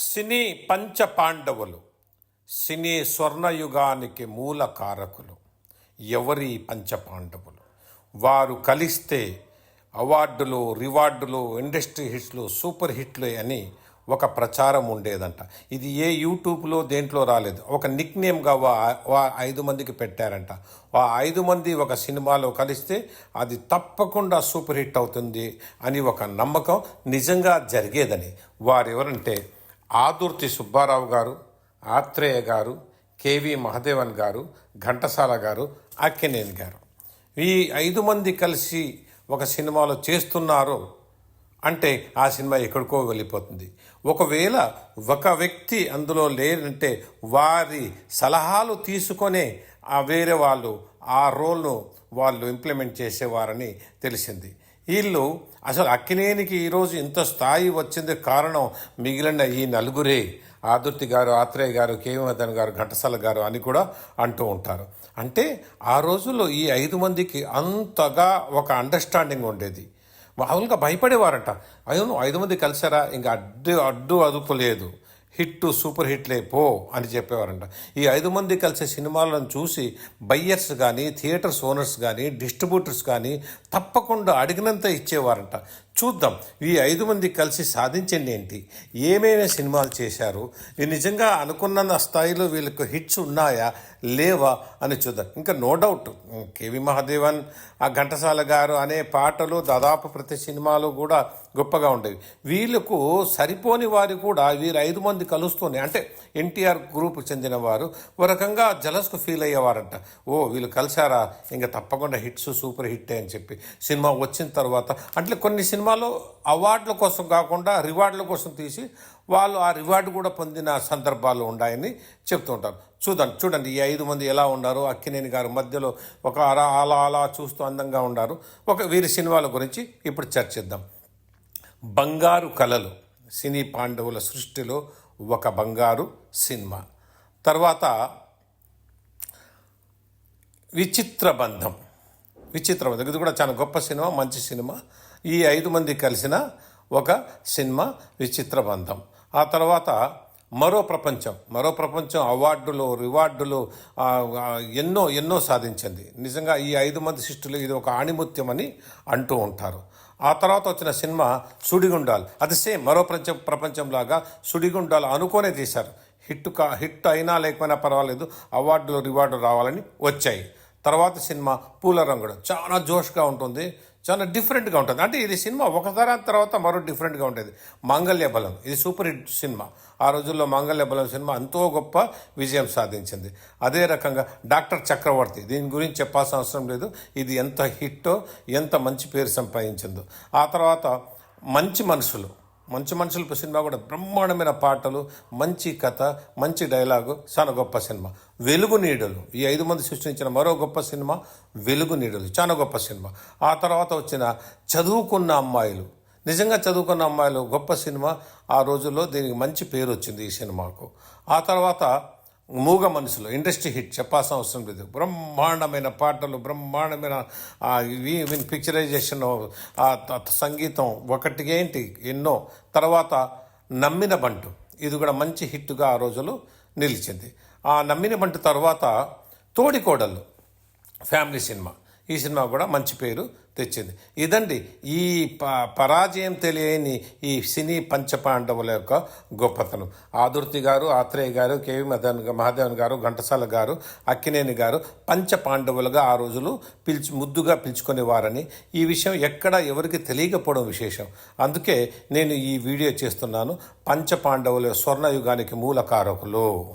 సినీ పంచ పాండవులు సినీ స్వర్ణయుగానికి మూల కారకులు ఎవరి పంచ పాండవులు వారు కలిస్తే అవార్డులు రివార్డులు ఇండస్ట్రీ హిట్లు సూపర్ హిట్లు అని ఒక ప్రచారం ఉండేదంట. ఇది ఏ యూట్యూబ్లో దేంట్లో రాలేదు. ఒక నిక్ నేమ్గా వా ఐదు మందికి పెట్టారంట. ఆ ఐదు మంది ఒక సినిమాలో కలిస్తే అది తప్పకుండా సూపర్ హిట్ అవుతుంది అని ఒక నమ్మకం నిజంగా జరిగేదని. వారెవరంటే ఆదుర్తి సుబ్బారావు గారు ఆత్రేయ గారు కేవి మహదేవన్ గారు ఘంటసాల గారు అక్కినేని గారు. ఈ ఐదు మంది కలిసి ఒక సినిమాలో చేస్తున్నారు అంటే ఆ సినిమా ఎక్కడికో వెళ్ళిపోతుంది. ఒకవేళ ఒక వ్యక్తి అందులో లేనంటే వారి సలహాలు తీసుకొనే ఆ వేరే వాళ్ళు ఆ రోల్ను వాళ్ళు ఇంప్లిమెంట్ చేసేవారని తెలిసింది. వీళ్ళు అసలు అక్కినేనికి ఈరోజు ఇంత స్థాయి వచ్చింది కారణం మిగిలిన ఈ నలుగురే ఆదుర్తి గారు ఆత్రేయ గారు కేవీవర్ధన్ గారు ఘంటసాల గారు అని కూడా అంటూ ఉంటారు. అంటే ఆ రోజుల్లో ఈ ఐదు మందికి అంతగా ఒక అండర్స్టాండింగ్ ఉండేది. మామూలుగా భయపడేవారంట. అయ్యో ఐదు మంది కలిసారా? ఇంకా అడ్డు అడ్డు అదుపు లేదు. హిట్ సూపర్ హిట్లే పో అని చెప్పేవారంట. ఈ ఐదు మంది కలిసే సినిమాలను చూసి బయ్యర్స్ కానీ థియేటర్స్ ఓనర్స్ కానీ డిస్ట్రిబ్యూటర్స్ కానీ తప్పకుండా అడిగినంత ఇచ్చేవారంట. చూద్దాం ఈ ఐదు మంది కలిసి సాధించింది ఏంటి ఏమేమి సినిమాలు చేశారు? నిజంగా అనుకున్న స్థాయిలో వీళ్ళకు హిట్స్ ఉన్నాయా? లేవా? అని చూద్దాం. ఇంకా నో డౌట్ కేవి మహాదేవన్ ఆ ఘంటసాల గారు అనే పాటలు దాదాపు ప్రతి సినిమాలో కూడా గొప్పగా ఉండేవి. వీళ్ళకు సరిపోని వారు కూడా వీరు ఐదు మంది కలుస్తూనే అంటే ఎన్టీఆర్ గ్రూప్ చెందిన వారు ఒక రకంగా జలస్కు ఫీల్ అయ్యేవారంట. ఓ వీళ్ళు కలిశారా? ఇంకా తప్పకుండా హిట్స్ సూపర్ హిట్ అని చెప్పి సినిమా వచ్చిన తర్వాత. అంటే కొన్ని సినిమాలు అవార్డుల కోసం కాకుండా రివార్డుల కోసం తీసి వాళ్ళు ఆ రివార్డు కూడా పొందిన సందర్భాలు ఉన్నాయని చెప్తూ ఉంటారు చూడండి చూడండి ఈ ఐదు మంది ఎలా ఉన్నారు? అక్కినేని గారు మధ్యలో ఒక అలా అలా అలా చూస్తూ అందంగా ఉన్నారు. ఒక వీరి సినిమాల గురించి ఇప్పుడు చర్చిద్దాం. బంగారు కళలు సినీ పాండవుల సృష్టిలో ఒక బంగారు సినిమా. తర్వాత విచిత్ర బంధం. విచిత్ర బంధం. ఇది కూడా చాలా గొప్ప సినిమా మంచి సినిమా. ఈ ఐదు మంది కలిసిన ఒక సినిమా విచిత్ర బంధం. ఆ తర్వాత మరో ప్రపంచం మరో ప్రపంచం అవార్డులు రివార్డులు ఎన్నో ఎన్నో సాధించింది. నిజంగా ఈ ఐదు మంది శిష్టులు ఇది ఒక ఆణిముత్యం అని అంటూ ఉంటారు. ఆ తర్వాత వచ్చిన సినిమా సుడిగుండాలు. అది సేమ్ మరో ప్రపంచం ప్రపంచంలాగా సుడిగుండాలు అనుకోనే తీశారు. హిట్ కా హిట్ అయినా లేకపోయినా పర్వాలేదు అవార్డులు రివార్డులు రావాలని వచ్చాయి. తర్వాత సినిమా పూల రంగుడు. చాలా జోష్గా ఉంటుంది. చాలా డిఫరెంట్గా ఉంటుంది. అంటే ఇది సినిమా ఒక తరం తర్వాత మరో డిఫరెంట్గా ఉంటుంది మాంగళ్య బలం. ఇది సూపర్ హిట్ సినిమా. ఆ రోజుల్లో మాంగళ్య బలం సినిమా ఎంతో గొప్ప విజయం సాధించింది. అదే రకంగా డాక్టర్ చక్రవర్తి దీని గురించి చెప్పాల్సిన అవసరం లేదు. ఇది ఎంత హిట్టో ఎంత మంచి పేరు సంపాదించిందో. ఆ తర్వాత మంచి మనుషులు మంచి మనుషులు సినిమా కూడా బ్రహ్మాండమైన పాటలు మంచి కథ మంచి డైలాగు చాలా గొప్ప సినిమా. వెలుగు నీడలు. ఈ ఐదు మంది సృష్టించిన మరో గొప్ప సినిమా వెలుగు నీడలు. చాలా గొప్ప సినిమా. ఆ తర్వాత వచ్చిన చదువుకున్న అమ్మాయిలు. నిజంగా చదువుకున్న అమ్మాయిలు గొప్ప సినిమా. ఆ రోజుల్లో దీనికి మంచి పేరు వచ్చింది ఈ సినిమాకు. ఆ తర్వాత మూగ మనసులో ఇండస్ట్రీ హిట్ చెప్పాల్సిన అవసరం లేదు. బ్రహ్మాండమైన పాటలు బ్రహ్మాండమైన ఆ పిక్చరైజేషన్ సంగీతం ఒకటి ఏంటి? ఎన్నో. తర్వాత నమ్మిన బంటు. ఇది కూడా మంచి హిట్గా ఆ రోజులు నిలిచింది. ఆ నమ్మిన బంటు తర్వాత తోడికోడళ్ళు ఫ్యామిలీ సినిమా. ఈ సినిమా కూడా మంచి పేరు తెచ్చింది. ఇదండి ఈ ప పరాజయం తెలియని ఈ సినీ పంచపాండవుల యొక్క గొప్పతనం. ఆదుర్తి గారు ఆత్రేయ గారు కేవి మదన్ మహాదేవన్ గారు ఘంటసాల గారు అక్కినేని గారు పంచపాండవులుగా ఆ రోజులు పిలిచి ముద్దుగా పిలుచుకునేవారని ఈ విషయం ఎక్కడ ఎవరికి తెలియకపోవడం విశేషం. అందుకే నేను ఈ వీడియో చేస్తున్నాను. పంచపాండవుల స్వర్ణయుగానికి మూల కారకులు.